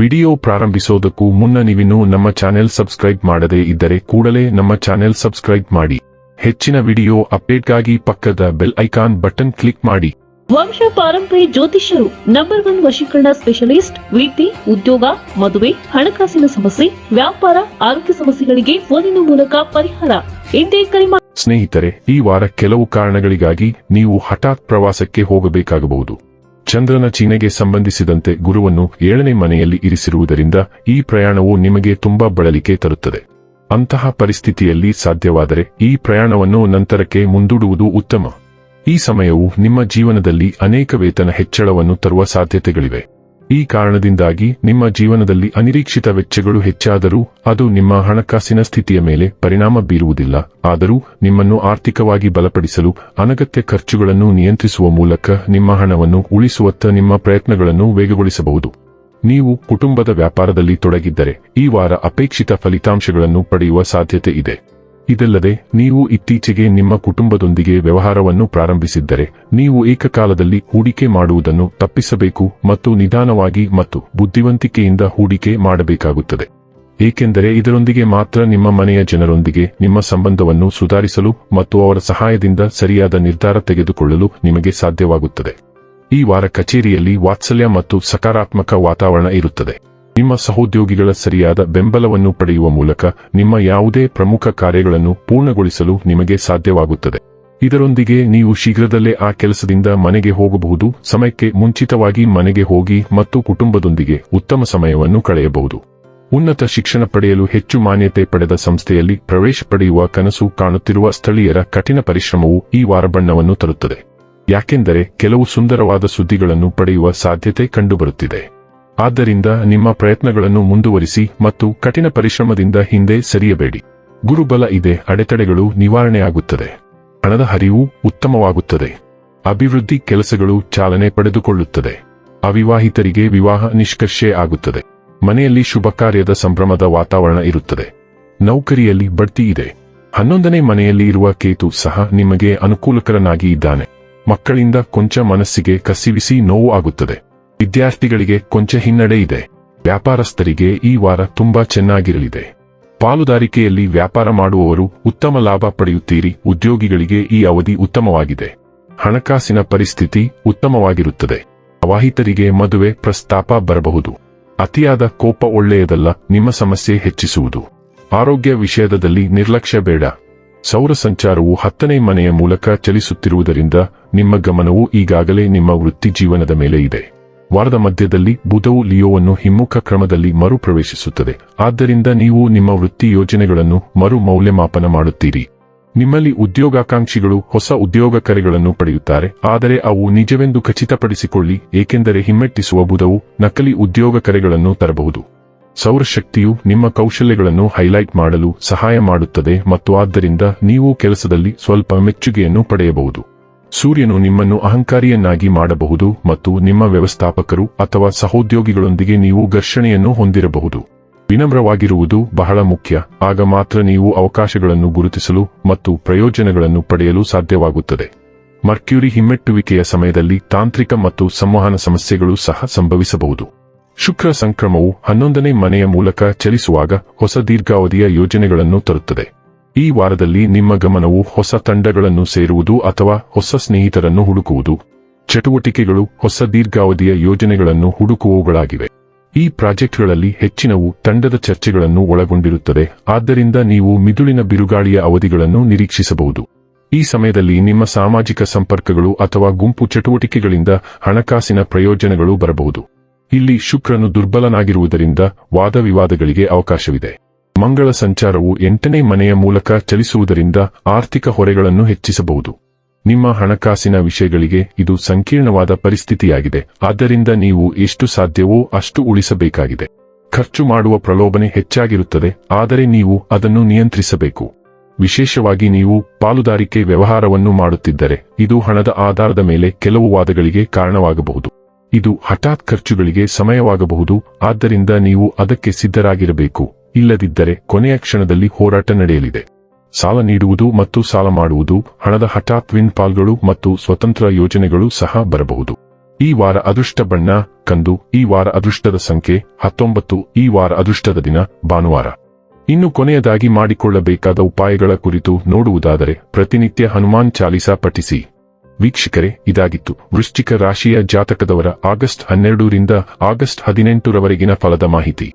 Video ಪ್ರಾರಂಭಿಸೋದಕ್ಕೂ ಮುನ್ನ ನೀವಿನ್ನೂ ನಮ್ಮ ಚಾನೆಲ್ ಸಬ್ಸ್ಕ್ರೈಬ್ ಮಾಡದೇ ಇದ್ದರೆ ಕೂಡಲೇ ನಮ್ಮ ಚಾನೆಲ್ ಸಬ್ಸ್ಕ್ರೈಬ್ ಮಾಡಿ. ಹೆಚ್ಚಿನ ವಿಡಿಯೋ ಅಪ್ಡೇಟ್ಗಾಗಿ ಪಕ್ಕದ ಬೆಲ್ ಐಕಾನ್ ಬಟನ್ ಕ್ಲಿಕ್ ಮಾಡಿ. ವಂಶ ಪಾರಂಪರಿ ಜ್ಯೋತಿಷ್ಯರು ನಂಬರ್ ಒನ್ ವಶೀಕರಣ ಸ್ಪೆಷಲಿಸ್ಟ್ ವೃತ್ತಿ ಉದ್ಯೋಗ ಮದುವೆ ಹಣಕಾಸಿನ ಸಮಸ್ಯೆ ವ್ಯಾಪಾರ ಆರೋಗ್ಯ ಸಮಸ್ಯೆಗಳಿಗೆ ಫೋನಿನ ಮೂಲಕ ಪರಿಹಾರ. ಎಂದೇ ಕರೆ. ಸ್ನೇಹಿತರೆ ಈ ವಾರ ಕೆಲವು ಕಾರಣಗಳಿಗಾಗಿ ನೀವು ಹಠಾತ್ ಪ್ರವಾಸಕ್ಕೆ ಹೋಗಬೇಕಾಗಬಹುದು. ಚಂದ್ರನ ಚೀನೆಗೆ ಸಂಬಂಧಿಸಿದಂತೆ ಗುರುವನ್ನು ಏಳನೇ ಮನೆಯಲ್ಲಿ ಇರಿಸಿರುವುದರಿಂದ ಈ ಪ್ರಯಾಣವು ನಿಮಗೆ ತುಂಬಾ ಬಳಲಿಕೆ ತರುತ್ತದೆ. ಅಂತಹ ಪರಿಸ್ಥಿತಿಯಲ್ಲಿ ಸಾಧ್ಯವಾದರೆ ಈ ಪ್ರಯಾಣವನ್ನು ನಂತರಕ್ಕೆ ಮುಂದೂಡುವುದು ಉತ್ತಮ. ಈ ಸಮಯವು ನಿಮ್ಮ ಜೀವನದಲ್ಲಿ ಅನೇಕ ವೇತನ ಹೆಚ್ಚಳವನ್ನು ತರುವ ಸಾಧ್ಯತೆಗಳಿವೆ. ಈ ಕಾರಣದಿಂದಾಗಿ ನಿಮ್ಮ ಜೀವನದಲ್ಲಿ ಅನಿರೀಕ್ಷಿತ ವೆಚ್ಚಗಳು ಹೆಚ್ಚಾದರೂ ಅದು ನಿಮ್ಮ ಹಣಕಾಸಿನ ಸ್ಥಿತಿಯ ಮೇಲೆ ಪರಿಣಾಮ ಬೀರುವುದಿಲ್ಲ. ಆದರೂ ನಿಮ್ಮನ್ನು ಆರ್ಥಿಕವಾಗಿ ಬಲಪಡಿಸಲು ಅನಗತ್ಯ ಖರ್ಚುಗಳನ್ನು ನಿಯಂತ್ರಿಸುವ ಮೂಲಕ ನಿಮ್ಮ ಹಣವನ್ನು ಉಳಿಸುವತ್ತ ನಿಮ್ಮ ಪ್ರಯತ್ನಗಳನ್ನು ವೇಗಗೊಳಿಸಬಹುದು. ನೀವು ಕುಟುಂಬದ ವ್ಯಾಪಾರದಲ್ಲಿ ತೊಡಗಿದ್ದರೆ ಈ ವಾರ ಅಪೇಕ್ಷಿತ ಫಲಿತಾಂಶಗಳನ್ನು ಪಡೆಯುವ ಸಾಧ್ಯತೆ ಇದೆ. ಇದಲ್ಲದೆ, ನೀವು ಇತ್ತೀಚೆಗೆ ನಿಮ್ಮ ಕುಟುಂಬದೊಂದಿಗೆ ವ್ಯವಹಾರವನ್ನು ಪ್ರಾರಂಭಿಸಿದ್ದರೆ, ನೀವು ಏಕಕಾಲದಲ್ಲಿ ಹೂಡಿಕೆ ಮಾಡುವುದನ್ನು ತಪ್ಪಿಸಬೇಕು ಮತ್ತು ನಿಧಾನವಾಗಿ ಮತ್ತು ಬುದ್ಧಿವಂತಿಕೆಯಿಂದ ಹೂಡಿಕೆ ಮಾಡಬೇಕಾಗುತ್ತದೆ. ಏಕೆಂದರೆ ಇದರೊಂದಿಗೆ ಮಾತ್ರ ನಿಮ್ಮ ಮನೆಯ ಜನರೊಂದಿಗೆ ನಿಮ್ಮ ಸಂಬಂಧವನ್ನು ಸುಧಾರಿಸಲು ಮತ್ತು ಅವರ ಸಹಾಯದಿಂದ ಸರಿಯಾದ ನಿರ್ಧಾರ ತೆಗೆದುಕೊಳ್ಳಲು ನಿಮಗೆ ಸಾಧ್ಯವಾಗುತ್ತದೆ. ಈ ವಾರ ಕಚೇರಿಯಲ್ಲಿ ವಾತ್ಸಲ್ಯ ಮತ್ತು ಸಕಾರಾತ್ಮಕ ವಾತಾವರಣ ಇರುತ್ತದೆ. ನಿಮ್ಮ ಸಹೋದ್ಯೋಗಿಗಳ ಸರಿಯಾದ ಬೆಂಬಲವನ್ನು ಪಡೆಯುವ ಮೂಲಕ ನಿಮ್ಮ ಯಾವುದೇ ಪ್ರಮುಖ ಕಾರ್ಯಗಳನ್ನು ಪೂರ್ಣಗೊಳಿಸಲು ನಿಮಗೆ ಸಾಧ್ಯವಾಗುತ್ತದೆ. ಇದರೊಂದಿಗೆ ನೀವು ಶೀಘ್ರದಲ್ಲೇ ಆ ಕೆಲಸದಿಂದ ಮನೆಗೆ ಹೋಗಬಹುದು, ಸಮಯಕ್ಕೆ ಮುಂಚಿತವಾಗಿ ಮನೆಗೆ ಹೋಗಿ ಮತ್ತು ಕುಟುಂಬದೊಂದಿಗೆ ಉತ್ತಮ ಸಮಯವನ್ನು ಕಳೆಯಬಹುದು. ಉನ್ನತ ಶಿಕ್ಷಣ ಪಡೆಯಲು ಹೆಚ್ಚು ಮಾನ್ಯತೆ ಪಡೆದ ಸಂಸ್ಥೆಯಲ್ಲಿ ಪ್ರವೇಶ ಪಡೆಯುವ ಕನಸು ಕಾಣುತ್ತಿರುವ ಸ್ಥಳೀಯರ ಕಠಿಣ ಪರಿಶ್ರಮವು ಈ ವಾರಬಣ್ಣವನ್ನು ತರುತ್ತದೆ. ಯಾಕೆಂದರೆ ಕೆಲವು ಸುಂದರವಾದ ಸುದ್ದಿಗಳನ್ನು ಪಡೆಯುವ ಸಾಧ್ಯತೆ ಕಂಡುಬರುತ್ತಿದೆ. ಆದ್ದರಿಂದ ನಿಮ್ಮ ಪ್ರಯತ್ನಗಳನ್ನು ಮುಂದುವರಿಸಿ ಮತ್ತು ಕಠಿಣ ಪರಿಶ್ರಮದಿಂದ ಹಿಂದೆ ಸರಿಯಬೇಡಿ. ಗುರುಬಲ ಇದೆ, ಅಡೆತಡೆಗಳು ನಿವಾರಣೆಯಾಗುತ್ತದೆ. ಹಣದ ಹರಿವು ಉತ್ತಮವಾಗುತ್ತದೆ. ಅಭಿವೃದ್ಧಿ ಕೆಲಸಗಳು ಚಾಲನೆ ಪಡೆದುಕೊಳ್ಳುತ್ತದೆ. ಅವಿವಾಹಿತರಿಗೆ ವಿವಾಹ ನಿಷ್ಕರ್ಷೆ ಆಗುತ್ತದೆ. ಮನೆಯಲ್ಲಿ ಶುಭ ಕಾರ್ಯದ ಸಂಭ್ರಮದ ವಾತಾವರಣ ಇರುತ್ತದೆ. ನೌಕರಿಯಲ್ಲಿ ಬಡ್ತಿ ಇದೆ. ಹನ್ನೊಂದನೇ ಮನೆಯಲ್ಲಿ ಇರುವ ಕೇತು ಸಹ ನಿಮಗೆ ಅನುಕೂಲಕರನಾಗಿ ಇದ್ದಾನೆ. ಮಕ್ಕಳಿಂದ ಕೊಂಚ ಮನಸ್ಸಿಗೆ ಕಸಿವಿಸಿ ನೋವು ಆಗುತ್ತದೆ. ವಿದ್ಯಾರ್ಥಿಗಳಿಗೆ ಕೊಂಚ ಹಿನ್ನಡೆ ಇದೆ. ವ್ಯಾಪಾರಸ್ಥರಿಗೆ ಈ ವಾರ ತುಂಬಾ ಚೆನ್ನಾಗಿರಲಿದೆ. ಪಾಲುದಾರಿಕೆಯಲ್ಲಿ ವ್ಯಾಪಾರ ಮಾಡುವವರು ಉತ್ತಮ ಲಾಭ ಪಡೆಯುತ್ತೀರಿ. ಉದ್ಯೋಗಿಗಳಿಗೆ ಈ ಅವಧಿ ಉತ್ತಮವಾಗಿದೆ. ಹಣಕಾಸಿನ ಪರಿಸ್ಥಿತಿ ಉತ್ತಮವಾಗಿರುತ್ತದೆ. ಅವಾಹಿತರಿಗೆ ಮದುವೆ ಪ್ರಸ್ತಾಪ ಬರಬಹುದು. ಅತಿಯಾದ ಕೋಪ ಒಳ್ಳೆಯದಲ್ಲ, ನಿಮ್ಮ ಸಮಸ್ಯೆ ಹೆಚ್ಚಿಸುವುದು. ಆರೋಗ್ಯ ವಿಷಯದಲ್ಲಿ ನಿರ್ಲಕ್ಷ್ಯ ಬೇಡ. ಸೌರ ಸಂಚಾರವು ಹತ್ತನೇ ಮನೆಯ ಮೂಲಕ ಚಲಿಸುತ್ತಿರುವುದರಿಂದ ನಿಮ್ಮ ಗಮನವು ಈಗಾಗಲೇ ನಿಮ್ಮ ವೃತ್ತಿ ಜೀವನದ ಮೇಲೆ ಇದೆ. ವಾರದ ಮಧ್ಯದಲ್ಲಿ ಬುಧವು ಲಿಯೋವನ್ನು ಹಿಮ್ಮುಖ ಕ್ರಮದಲ್ಲಿ ಮರುಪ್ರವೇಶಿಸುತ್ತದೆ. ಆದ್ದರಿಂದ ನೀವು ನಿಮ್ಮ ವೃತ್ತಿ ಯೋಜನೆಗಳನ್ನು ಮರು ಮೌಲ್ಯಮಾಪನ ಮಾಡುತ್ತೀರಿ. ನಿಮ್ಮಲ್ಲಿ ಉದ್ಯೋಗಾಕಾಂಕ್ಷಿಗಳು ಹೊಸ ಉದ್ಯೋಗ ಕರೆಗಳನ್ನು ಪಡೆಯುತ್ತಾರೆ. ಆದರೆ ಅವು ನಿಜವೆಂದು ಖಚಿತಪಡಿಸಿಕೊಳ್ಳಿ, ಏಕೆಂದರೆ ಹಿಮ್ಮೆಟ್ಟಿಸುವ ಬುಧವು ನಕಲಿ ಉದ್ಯೋಗ ಕರೆಗಳನ್ನು ತರಬಹುದು. ಸೌರಶಕ್ತಿಯು ನಿಮ್ಮ ಕೌಶಲ್ಯಗಳನ್ನು ಹೈಲೈಟ್ ಮಾಡಲು ಸಹಾಯ ಮಾಡುತ್ತದೆ ಮತ್ತು ಆದ್ದರಿಂದ ನೀವು ಕೆಲಸದಲ್ಲಿ ಸ್ವಲ್ಪ ಮೆಚ್ಚುಗೆಯನ್ನು ಪಡೆಯಬಹುದು. ಸೂರ್ಯನು ನಿಮ್ಮನ್ನು ಅಹಂಕಾರಿಯನ್ನಾಗಿ ಮಾಡಬಹುದು ಮತ್ತು ನಿಮ್ಮ ವ್ಯವಸ್ಥಾಪಕರು ಅಥವಾ ಸಹೋದ್ಯೋಗಿಗಳೊಂದಿಗೆ ನೀವು ಘರ್ಷಣೆಯನ್ನು ಹೊಂದಿರಬಹುದು. ವಿನಮ್ರವಾಗಿರುವುದು ಬಹಳ ಮುಖ್ಯ, ಆಗ ಮಾತ್ರ ನೀವು ಅವಕಾಶಗಳನ್ನು ಗುರುತಿಸಲು ಮತ್ತು ಪ್ರಯೋಜನಗಳನ್ನು ಪಡೆಯಲು ಸಾಧ್ಯವಾಗುತ್ತದೆ. ಮರ್ಕ್ಯೂರಿ ಹಿಮ್ಮೆಟ್ಟುವಿಕೆಯ ಸಮಯದಲ್ಲಿ ತಾಂತ್ರಿಕ ಮತ್ತು ಸಂವಹನ ಸಮಸ್ಯೆಗಳು ಸಹ ಸಂಭವಿಸಬಹುದು. ಶುಕ್ರ ಸಂಕ್ರಮವು ಹನ್ನೊಂದನೇ ಮನೆಯ ಮೂಲಕ ಚಲಿಸುವಾಗ ಹೊಸ ದೀರ್ಘಾವಧಿಯ ಯೋಜನೆಗಳನ್ನು ತರುತ್ತದೆ. ಈ ವಾರದಲ್ಲಿ ನಿಮ್ಮ ಗಮನವು ಹೊಸ ತಂಡಗಳನ್ನು ಸೇರುವುದು ಅಥವಾ ಹೊಸ ಸ್ನೇಹಿತರನ್ನು ಹುಡುಕುವುದು. ಚಟುವಟಿಕೆಗಳು, ಹೊಸ ದೀರ್ಘಾವಧಿಯ ಯೋಜನೆಗಳನ್ನು ಹುಡುಕುವವುಗಳಾಗಿವೆ. ಈ ಪ್ರಾಜೆಕ್ಟ್ಗಳಲ್ಲಿ ಹೆಚ್ಚಿನವು ತಂಡದ ಚರ್ಚೆಗಳನ್ನು ಒಳಗೊಂಡಿರುತ್ತದೆ, ಆದ್ದರಿಂದ ನೀವು ಮಿದುಳಿನ ಬಿರುಗಾಳಿಯ ಅವಧಿಗಳನ್ನು ನಿರೀಕ್ಷಿಸಬಹುದು. ಈ ಸಮಯದಲ್ಲಿ ನಿಮ್ಮ ಸಾಮಾಜಿಕ ಸಂಪರ್ಕಗಳು ಅಥವಾ ಗುಂಪು ಚಟುವಟಿಕೆಗಳಿಂದ ಹಣಕಾಸಿನ ಪ್ರಯೋಜನಗಳು ಬರಬಹುದು. ಇಲ್ಲಿ ಶುಕ್ರನು ದುರ್ಬಲನಾಗಿರುವುದರಿಂದ ವಾದವಿವಾದಗಳಿಗೆ ಅವಕಾಶವಿದೆ. ಮಂಗಳ ಸಂಚಾರವು ಎಂಟನೇ ಮನೆಯ ಮೂಲಕ ಚಲಿಸುವುದರಿಂದ ಆರ್ಥಿಕ ಹೊರೆಗಳನ್ನು ಹೆಚ್ಚಿಸಬಹುದು. ನಿಮ್ಮ ಹಣಕಾಸಿನ ವಿಷಯಗಳಿಗೆ ಇದು ಸಂಕೀರ್ಣವಾದ ಪರಿಸ್ಥಿತಿಯಾಗಿದೆ. ಆದ್ದರಿಂದ ನೀವು ಎಷ್ಟು ಸಾಧ್ಯವೋ ಅಷ್ಟು ಉಳಿಸಬೇಕಾಗಿದೆ. ಖರ್ಚು ಮಾಡುವ ಪ್ರಲೋಭನೆ ಹೆಚ್ಚಾಗಿರುತ್ತದೆ, ಆದರೆ ನೀವು ಅದನ್ನು ನಿಯಂತ್ರಿಸಬೇಕು. ವಿಶೇಷವಾಗಿ ನೀವು ಪಾಲುದಾರಿಕೆ ವ್ಯವಹಾರವನ್ನು ಮಾಡುತ್ತಿದ್ದರೆ, ಇದು ಹಣದ ಆಧಾರದ ಮೇಲೆ ಕೆಲವು ವಾದಗಳಿಗೆ ಕಾರಣವಾಗಬಹುದು. ಇದು ಹಠಾತ್ ಖರ್ಚುಗಳಿಗೆ ಸಮಯವಾಗಬಹುದು, ಆದ್ದರಿಂದ ನೀವು ಅದಕ್ಕೆ ಸಿದ್ಧರಾಗಿರಬೇಕು. ಇಲ್ಲದಿದ್ದರೆ ಕೊನೆಯ ಕ್ಷಣದಲ್ಲಿ ಹೋರಾಟ ನಡೆಯಲಿದೆ. ಸಾಲ ನೀಡುವುದು ಮತ್ತು ಸಾಲ ಮಾಡುವುದು, ಹಣದ ಹಠಾತ್ ವಿನ್ ಪಾಲ್ಗಳು ಮತ್ತು ಸ್ವತಂತ್ರ ಯೋಜನೆಗಳು ಸಹ ಬರಬಹುದು. ಈ ವಾರ ಅದೃಷ್ಟ ಬಣ್ಣ, ಕಂದು, ಈ ವಾರ ಅದೃಷ್ಟದ ಸಂಖ್ಯೆ, ಹತ್ತೊಂಬತ್ತು, ಈ ವಾರ ಅದೃಷ್ಟದ ದಿನ, ಭಾನುವಾರ. ಇನ್ನು ಕೊನೆಯದಾಗಿ ಮಾಡಿಕೊಳ್ಳಬೇಕಾದ ಉಪಾಯಗಳ ಕುರಿತು ನೋಡುವುದಾದರೆ ಪ್ರತಿನಿತ್ಯ ಹನುಮಾನ್ ಚಾಲಿಸಾ ಪಠಿಸಿ. ವೀಕ್ಷಕರೇ, ಇದಾಗಿತ್ತು. ವೃಶ್ಚಿಕ ರಾಶಿಯ ಜಾತಕದವರ ಆಗಸ್ಟ್ ಹನ್ನೆರಡರಿಂದ ಆಗಸ್ಟ್ ಹದಿನೆಂಟರವರೆಗಿನ ಫಲದ ಮಾಹಿತಿ.